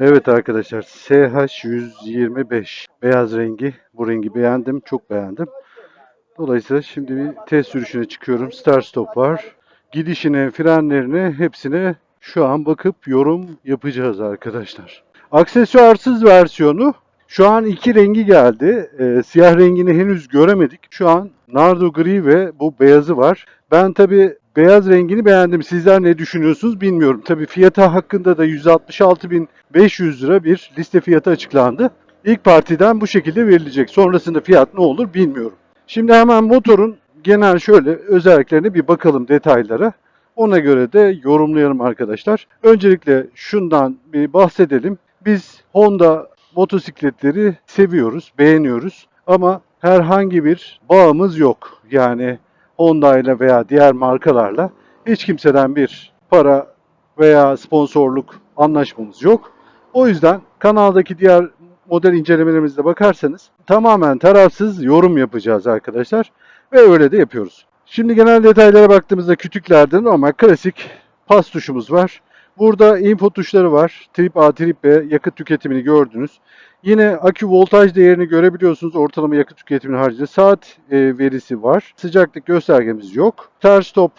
Evet arkadaşlar SH125 beyaz rengi. Bu rengi beğendim. Çok beğendim. Dolayısıyla şimdi bir test sürüşüne çıkıyorum. Start stop var. Gidişine, frenlerine hepsine şu an bakıp yorum yapacağız arkadaşlar. Aksesuarsız versiyonu şu an iki rengi geldi. Ee, siyah rengini henüz göremedik. Şu an nardo gri ve bu beyazı var. Ben tabi beyaz rengini beğendim. Sizler ne düşünüyorsunuz bilmiyorum. Tabi fiyatı hakkında da 166.500 lira bir liste fiyatı açıklandı. İlk partiden bu şekilde verilecek. Sonrasında fiyat ne olur bilmiyorum. Şimdi hemen motorun genel şöyle özelliklerine bir bakalım detaylara. Ona göre de yorumlayalım arkadaşlar. Öncelikle şundan bir bahsedelim. Biz Honda motosikletleri seviyoruz, beğeniyoruz ama herhangi bir bağımız yok. Yani Honda ile veya diğer markalarla hiç kimseden bir para veya sponsorluk anlaşmamız yok. O yüzden kanaldaki diğer model incelemelerimize bakarsanız tamamen tarafsız yorum yapacağız arkadaşlar ve öyle de yapıyoruz. Şimdi genel detaylara baktığımızda kütüklerden ama klasik pas tuşumuz var. Burada info tuşları var. Trip A, trip B yakıt tüketimini gördünüz. Yine akü voltaj değerini görebiliyorsunuz. Ortalama yakıt tüketiminin haricinde saat e, verisi var. Sıcaklık göstergemiz yok. Start stop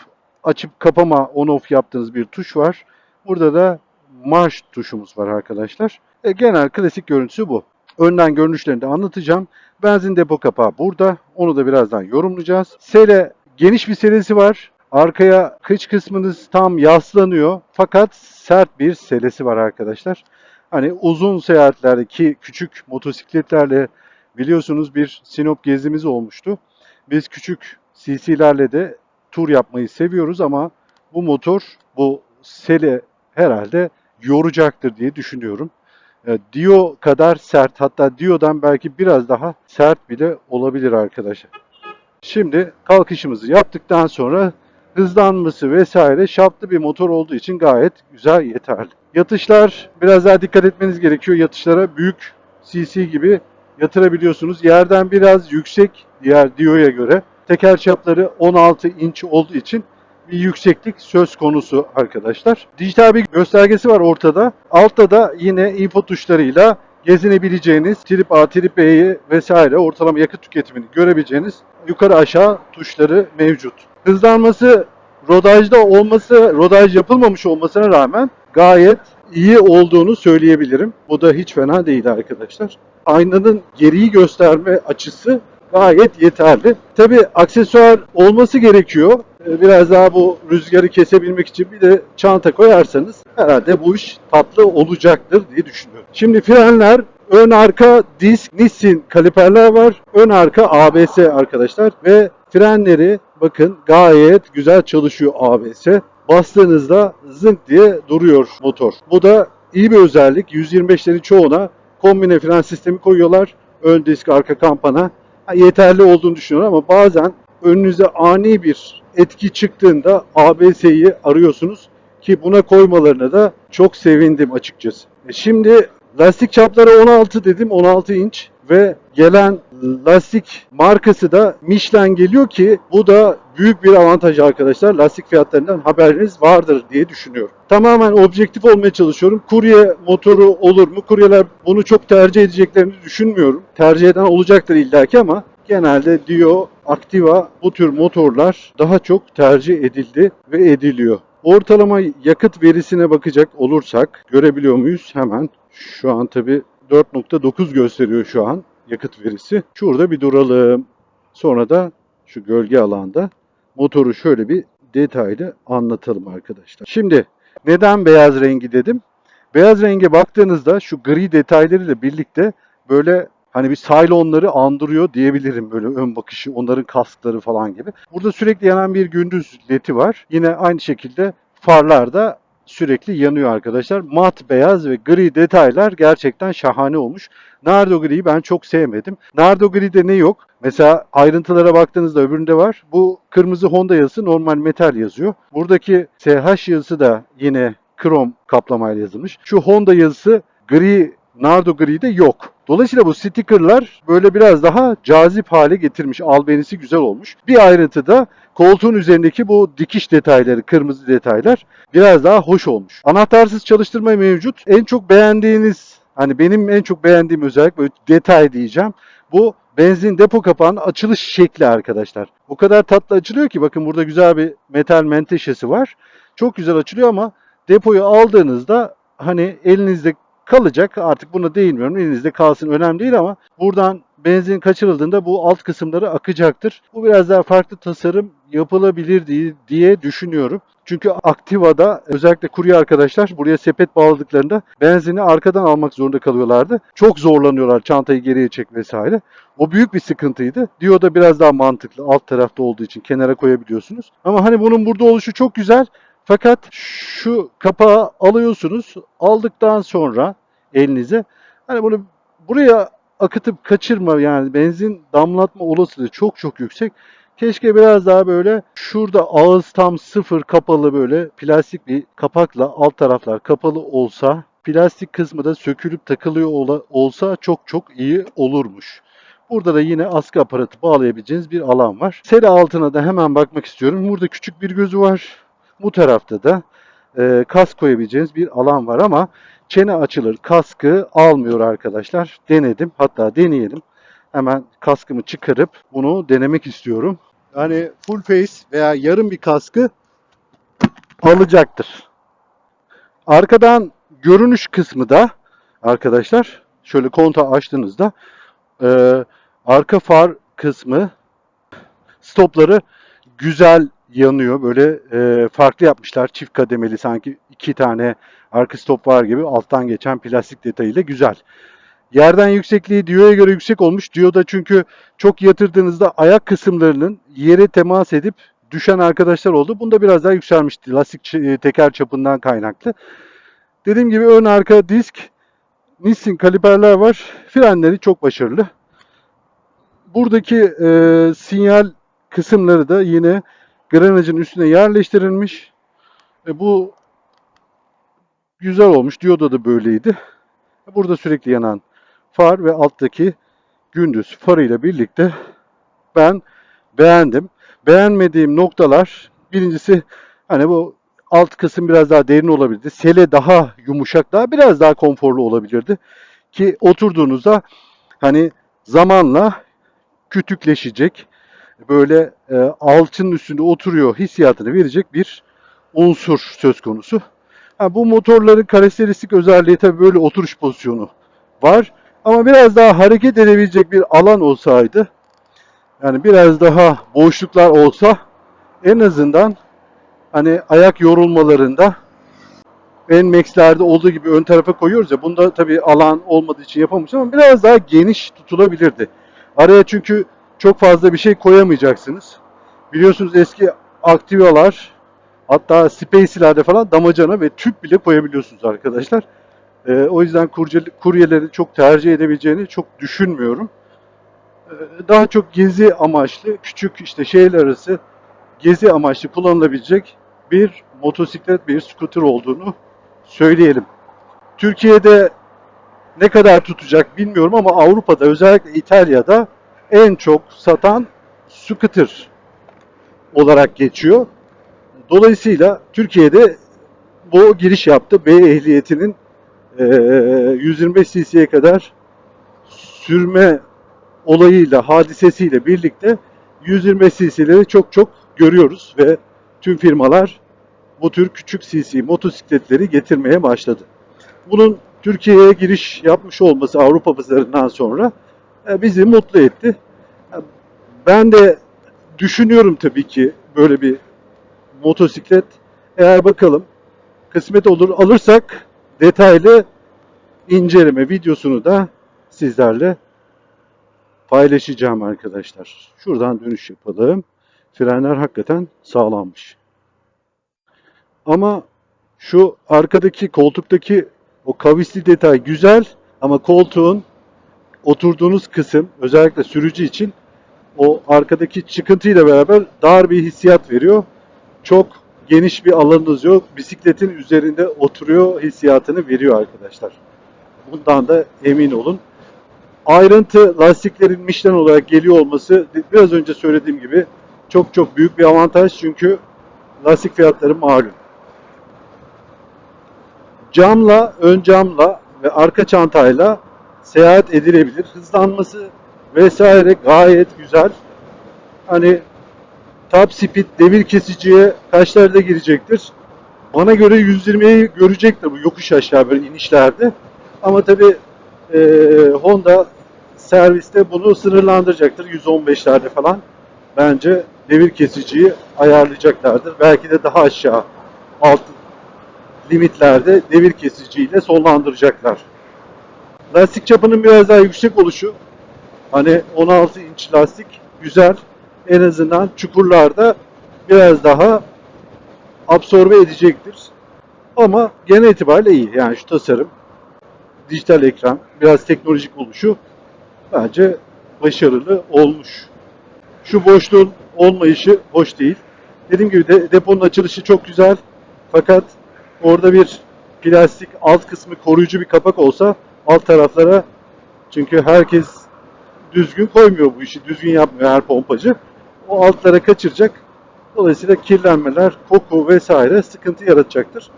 açıp kapama on off yaptığınız bir tuş var. Burada da marş tuşumuz var arkadaşlar. E, genel klasik görüntüsü bu. Önden görünüşlerini de anlatacağım. Benzin depo kapağı burada. Onu da birazdan yorumlayacağız. Sele geniş bir selesi var. Arkaya kıç kısmınız tam yaslanıyor. Fakat sert bir selesi var arkadaşlar. Hani uzun seyahatlerdeki küçük motosikletlerle biliyorsunuz bir Sinop gezimiz olmuştu. Biz küçük CC'lerle de tur yapmayı seviyoruz ama bu motor bu sele herhalde yoracaktır diye düşünüyorum. E, Dio kadar sert hatta Dio'dan belki biraz daha sert bile olabilir arkadaşlar. Şimdi kalkışımızı yaptıktan sonra hızlanması vesaire şaftlı bir motor olduğu için gayet güzel yeterli. Yatışlar biraz daha dikkat etmeniz gerekiyor. Yatışlara büyük CC gibi yatırabiliyorsunuz. Yerden biraz yüksek diğer Dio'ya göre. Teker çapları 16 inç olduğu için bir yükseklik söz konusu arkadaşlar. Dijital bir göstergesi var ortada. Altta da yine info tuşlarıyla gezinebileceğiniz trip A, trip B'yi vesaire ortalama yakıt tüketimini görebileceğiniz yukarı aşağı tuşları mevcut. Hızlanması rodajda olması, rodaj yapılmamış olmasına rağmen gayet iyi olduğunu söyleyebilirim. Bu da hiç fena değil arkadaşlar. Aynanın geriyi gösterme açısı gayet yeterli. Tabi aksesuar olması gerekiyor. Ee, Biraz daha bu rüzgarı kesebilmek için bir de çanta koyarsanız herhalde bu iş tatlı olacaktır diye düşünüyorum. Şimdi frenler ön arka disk Nissin kaliperler var. Ön arka ABS arkadaşlar ve frenleri bakın gayet güzel çalışıyor ABS. Bastığınızda zınk diye duruyor motor. Bu da iyi bir özellik. 125'lerin çoğuna kombine fren sistemi koyuyorlar. Ön disk, arka kampana. Yeterli olduğunu düşünüyorum ama bazen önünüze ani bir etki çıktığında ABS'yi arıyorsunuz ki buna koymalarına da çok sevindim açıkçası. E Şimdi lastik çapları 16 dedim 16 inç ve gelen lastik markası da Michelin geliyor ki bu da büyük bir avantaj arkadaşlar. Lastik fiyatlarından haberiniz vardır diye düşünüyorum. Tamamen objektif olmaya çalışıyorum. Kurye motoru olur mu? Kuryeler bunu çok tercih edeceklerini düşünmüyorum. Tercih eden olacaktır illaki ama genelde Dio, Activa bu tür motorlar daha çok tercih edildi ve ediliyor. Ortalama yakıt verisine bakacak olursak görebiliyor muyuz? Hemen şu an tabi 4.9 gösteriyor şu an yakıt verisi. Şurada bir duralım. Sonra da şu gölge alanda motoru şöyle bir detaylı anlatalım arkadaşlar. Şimdi neden beyaz rengi dedim? Beyaz renge baktığınızda şu gri detaylarıyla birlikte böyle hani bir Cylon'ları andırıyor diyebilirim böyle ön bakışı, onların kaskları falan gibi. Burada sürekli yanan bir gündüz ledi var. Yine aynı şekilde farlar da sürekli yanıyor arkadaşlar. Mat beyaz ve gri detaylar gerçekten şahane olmuş. Nardo griyi ben çok sevmedim. Nardo gri'de ne yok? Mesela ayrıntılara baktığınızda öbüründe var. Bu kırmızı Honda yazısı normal metal yazıyor. Buradaki SH yazısı da yine krom kaplamayla yazılmış. Şu Honda yazısı gri Nardo gri de yok. Dolayısıyla bu stickerlar böyle biraz daha cazip hale getirmiş. Albenisi güzel olmuş. Bir ayrıntı da koltuğun üzerindeki bu dikiş detayları, kırmızı detaylar biraz daha hoş olmuş. Anahtarsız çalıştırma mevcut. En çok beğendiğiniz, hani benim en çok beğendiğim özellik böyle detay diyeceğim. Bu benzin depo kapağının açılış şekli arkadaşlar. O kadar tatlı açılıyor ki bakın burada güzel bir metal menteşesi var. Çok güzel açılıyor ama depoyu aldığınızda hani elinizde kalacak. Artık buna değinmiyorum. Elinizde kalsın önemli değil ama buradan benzin kaçırıldığında bu alt kısımları akacaktır. Bu biraz daha farklı tasarım yapılabilir diye, düşünüyorum. Çünkü Activa'da özellikle kurye arkadaşlar buraya sepet bağladıklarında benzini arkadan almak zorunda kalıyorlardı. Çok zorlanıyorlar çantayı geriye çek vesaire. O büyük bir sıkıntıydı. Dio'da biraz daha mantıklı alt tarafta olduğu için kenara koyabiliyorsunuz. Ama hani bunun burada oluşu çok güzel. Fakat şu kapağı alıyorsunuz. Aldıktan sonra elinize hani bunu buraya akıtıp kaçırma yani benzin damlatma olasılığı çok çok yüksek. Keşke biraz daha böyle şurada ağız tam sıfır kapalı böyle plastik bir kapakla alt taraflar kapalı olsa plastik kısmı da sökülüp takılıyor olsa çok çok iyi olurmuş. Burada da yine askı aparatı bağlayabileceğiniz bir alan var. Sele altına da hemen bakmak istiyorum. Burada küçük bir gözü var. Bu tarafta da e, kask koyabileceğiniz bir alan var ama çene açılır kaskı almıyor arkadaşlar. Denedim hatta deneyelim. Hemen kaskımı çıkarıp bunu denemek istiyorum. Yani full face veya yarım bir kaskı alacaktır. Arkadan görünüş kısmı da arkadaşlar şöyle kontağı açtığınızda e, arka far kısmı stopları güzel yanıyor. Böyle e, farklı yapmışlar. Çift kademeli sanki iki tane arka stop var gibi alttan geçen plastik detayıyla güzel. Yerden yüksekliği Dio'ya göre yüksek olmuş. Dio'da çünkü çok yatırdığınızda ayak kısımlarının yere temas edip düşen arkadaşlar oldu. Bunda biraz daha yükselmişti. Lastik e, teker çapından kaynaklı. Dediğim gibi ön arka disk Nissin kaliperler var. Frenleri çok başarılı. Buradaki e, sinyal kısımları da yine granajın üstüne yerleştirilmiş. E, bu güzel olmuş. Dioda da böyleydi. Burada sürekli yanan far ve alttaki gündüz farıyla birlikte ben beğendim. Beğenmediğim noktalar birincisi hani bu alt kısım biraz daha derin olabilirdi. Sele daha yumuşak, daha biraz daha konforlu olabilirdi. Ki oturduğunuzda hani zamanla kütükleşecek, böyle e, alçının üstünde oturuyor hissiyatını verecek bir unsur söz konusu. Ha, bu motorların karakteristik özelliği tabii böyle oturuş pozisyonu var. Ama biraz daha hareket edebilecek bir alan olsaydı, yani biraz daha boşluklar olsa en azından hani ayak yorulmalarında Nmax'lerde olduğu gibi ön tarafa koyuyoruz ya bunda tabii alan olmadığı için yapamayız ama biraz daha geniş tutulabilirdi. Araya çünkü çok fazla bir şey koyamayacaksınız. Biliyorsunuz eski Activa'lar hatta Space'lerde falan damacana ve tüp bile koyabiliyorsunuz arkadaşlar. Ee, o yüzden kurye- kuryelerin çok tercih edebileceğini çok düşünmüyorum. Ee, daha çok gezi amaçlı, küçük işte şehirler arası gezi amaçlı kullanılabilecek bir motosiklet, bir scooter olduğunu söyleyelim. Türkiye'de ne kadar tutacak bilmiyorum ama Avrupa'da özellikle İtalya'da en çok satan scooter olarak geçiyor. Dolayısıyla Türkiye'de bu giriş yaptı. B ehliyetinin eee, 125 cc'ye kadar sürme olayıyla, hadisesiyle birlikte 125 cc'leri çok çok görüyoruz ve tüm firmalar bu tür küçük cc motosikletleri getirmeye başladı. Bunun Türkiye'ye giriş yapmış olması Avrupa pazarından sonra e, bizi mutlu etti. E, Ben de düşünüyorum tabii ki böyle bir motosiklet. Eğer bakalım kısmet olur alırsak detaylı inceleme videosunu da sizlerle paylaşacağım arkadaşlar. Şuradan dönüş yapalım. Frenler hakikaten sağlammış. Ama şu arkadaki koltuktaki o kavisli detay güzel ama koltuğun oturduğunuz kısım özellikle sürücü için o arkadaki çıkıntıyla beraber dar bir hissiyat veriyor. Çok geniş bir alanınız yok. Bisikletin üzerinde oturuyor hissiyatını veriyor arkadaşlar. Bundan da emin olun. Ayrıntı lastiklerin Michelin olarak geliyor olması biraz önce söylediğim gibi çok çok büyük bir avantaj çünkü lastik fiyatları malum. Camla, ön camla ve arka çantayla seyahat edilebilir. Hızlanması vesaire gayet güzel. Hani top speed devir kesiciye kaçlarda girecektir? Bana göre 120'yi görecektir bu yokuş aşağı böyle inişlerde. Ama tabi Honda serviste bunu sınırlandıracaktır 115'lerde falan. Bence devir kesiciyi ayarlayacaklardır. Belki de daha aşağı alt limitlerde devir kesiciyle sonlandıracaklar. Lastik çapının biraz daha yüksek oluşu hani 16 inç lastik güzel. En azından çukurlarda biraz daha absorbe edecektir. Ama genel itibariyle iyi. Yani şu tasarım, dijital ekran, biraz teknolojik oluşu bence başarılı olmuş. Şu boşluğun olmayışı hoş değil. Dediğim gibi de, deponun açılışı çok güzel. Fakat orada bir plastik alt kısmı koruyucu bir kapak olsa alt taraflara çünkü herkes düzgün koymuyor bu işi. Düzgün yapmıyor her pompacı. O altlara kaçıracak. Dolayısıyla kirlenmeler, koku vesaire sıkıntı yaratacaktır.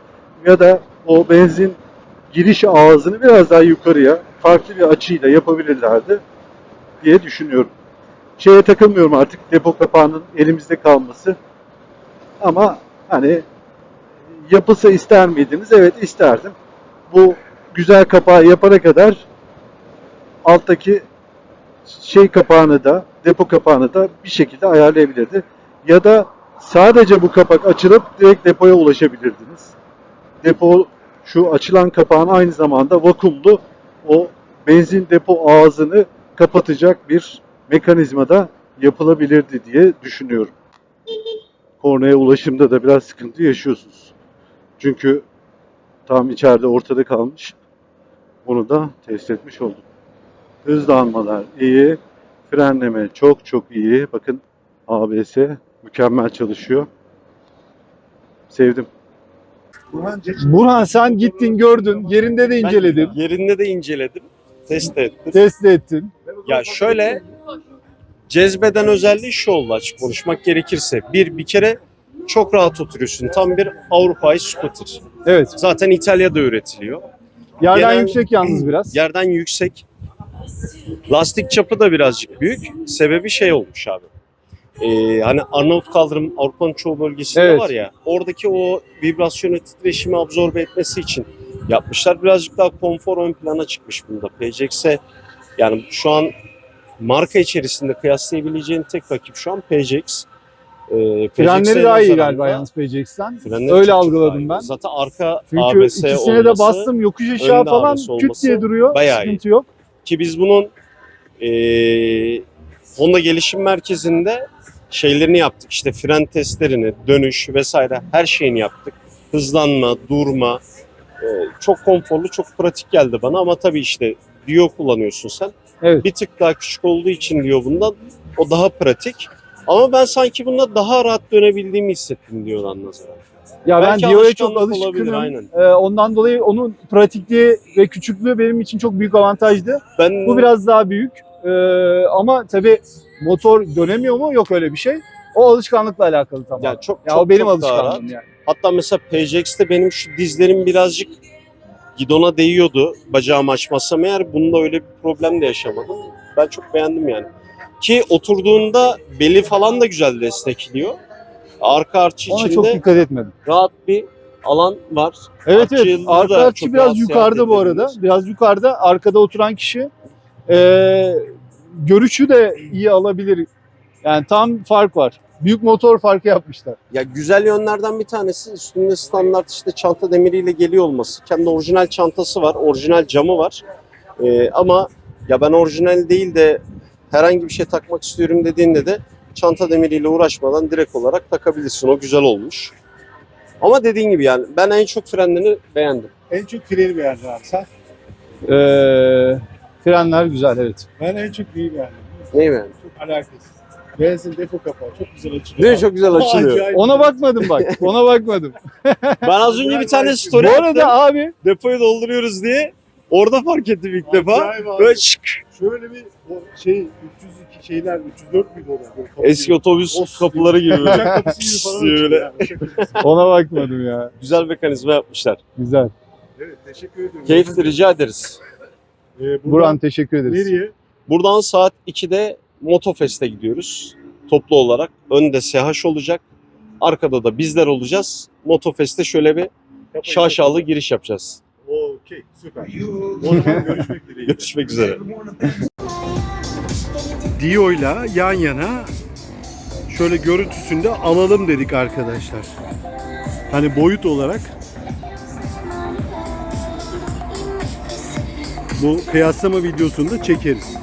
Ya da o benzin giriş ağzını biraz daha yukarıya farklı bir açıyla yapabilirlerdi diye düşünüyorum. Şeye takılmıyorum artık depo kapağının elimizde kalması. Ama hani yapılsa ister miydiniz? Evet isterdim. Bu güzel kapağı yapana kadar alttaki şey kapağını da depo kapağını da bir şekilde ayarlayabilirdi. Ya da sadece bu kapak açılıp direkt depoya ulaşabilirdiniz. Depo şu açılan kapağın aynı zamanda vakumlu o benzin depo ağzını kapatacak bir mekanizmada yapılabilirdi diye düşünüyorum. Kornaya ulaşımda da biraz sıkıntı yaşıyorsunuz. Çünkü tam içeride ortada kalmış. Onu da test etmiş oldum. Hızlanmalar iyi. Frenleme çok çok iyi. Bakın ABS mükemmel çalışıyor. Sevdim. Burhan sen gittin gördün, yerinde de inceledin, Ben yerinde de inceledim. Test ettim. test ettin. Ya şöyle cezbeden özelliği şu oldu açık konuşmak gerekirse. Bir, bir kere çok rahat oturuyorsun. Tam bir Avrupa'yı scooter. Evet. Zaten İtalya'da üretiliyor. Yerden Genel- yüksek yalnız biraz. Yerden yüksek. Lastik çapı da birazcık büyük. Sebebi şey olmuş abi. Ee, hani Arnavut kaldırım Avrupa'nın çoğu bölgesinde Evet. var ya. Oradaki o vibrasyonu titreşimi absorbe etmesi için yapmışlar. Birazcık daha konfor ön plana çıkmış bunda. PCX'e yani şu an marka içerisinde kıyaslayabileceğin tek rakip şu an PCX. PCX'e Frenleri daha iyi galiba yalnız PCX'ten. Öyle algıladım iyi. ben. Zaten arka Çünkü ABS ikisine de olması bastım yokuş aşağı falan küt olması diye duruyor. bayağı Sıkıntı yok. Ki biz bunun eee Honda Gelişim Merkezi'nde şeylerini yaptık. İşte fren testlerini, dönüş vesaire her şeyini yaptık. Hızlanma, durma. eee, çok konforlu, çok pratik geldi bana ama tabii işte Dio kullanıyorsun sen. Evet. Bir tık daha küçük olduğu için Dio bundan o daha pratik. Ama ben sanki bunda daha rahat dönebildiğimi hissettim Dio'dan nazaran. Ya Belki ben Dio'ya çok olabilir, alışkınım. aynen. Ee, ondan dolayı onun pratikliği ve küçüklüğü benim için çok büyük avantajdı. Ben Bu biraz daha büyük. Ee, ama tabii motor dönemiyor mu? Yok öyle bir şey. O alışkanlıkla alakalı tamam. ya çok ya çok, o benim çok alışkanlığım yani. Hatta mesela PJX'te benim şu dizlerim birazcık gidona değiyordu. Bacağımı açmazsam eğer bunda öyle bir problem de yaşamadım. Ben çok beğendim yani. Ki oturduğunda beli falan da güzel destekliyor. Arka arçı Ona çok içinde dikkat etmedim. rahat bir alan var. Evet evet. Arka da çok biraz rahat yukarıda seyahat bu arada. edebilir. Biraz yukarıda. Arkada oturan kişi ee, görüşü de iyi alabilir. Yani tam fark var. Büyük motor farkı yapmışlar. Ya güzel yönlerden bir tanesi üstünde standart işte çanta demiriyle geliyor olması. Kendi orijinal çantası var, orijinal camı var. Ee, ama ya ben orijinal değil de herhangi bir şey takmak istiyorum dediğinde de çanta demiriyle uğraşmadan direkt olarak takabilirsin. O güzel olmuş. Ama dediğin gibi yani ben en çok frenlerini beğendim. En çok freni beğendim abi sen. Ee, frenler güzel evet. Ben en çok neyi beğendim? Neyi beğendin? Çok alakasız. Benzin depo kapağı çok güzel açılıyor. Değil mi? Çok güzel açılıyor. Acayip Ona bakmadım bak. Ona bakmadım. Ben az önce bir tane Bu story attım. arada abi Depoyu dolduruyoruz diye. Orada fark ettim ilk defa. Abi. Böyle şık. Şöyle bir o şey 302 şeyler 304 müydü o da? Böyle kapı Eski gibi. otobüs Os kapıları gibi. böyle. Uçak kapısı gibi falan Böyle. açılıyor yani. Ona bakmadım ya. Güzel mekanizma yapmışlar. Güzel. Evet teşekkür ediyorum. Keyifli rica ederiz. Ee, buradan Buran teşekkür ederiz. nereye? Buradan saat 2'de Motofest'e gidiyoruz. Toplu olarak. Önde SH olacak. Arkada da bizler olacağız. Motofest'e şöyle bir şaşalı giriş yapacağız. Okey süper. O zaman görüşmek dileğiyle. Görüşmek üzere. Dio'yla yan yana şöyle görüntüsünde alalım dedik arkadaşlar. Hani boyut olarak bu kıyaslama videosunu da çekeriz.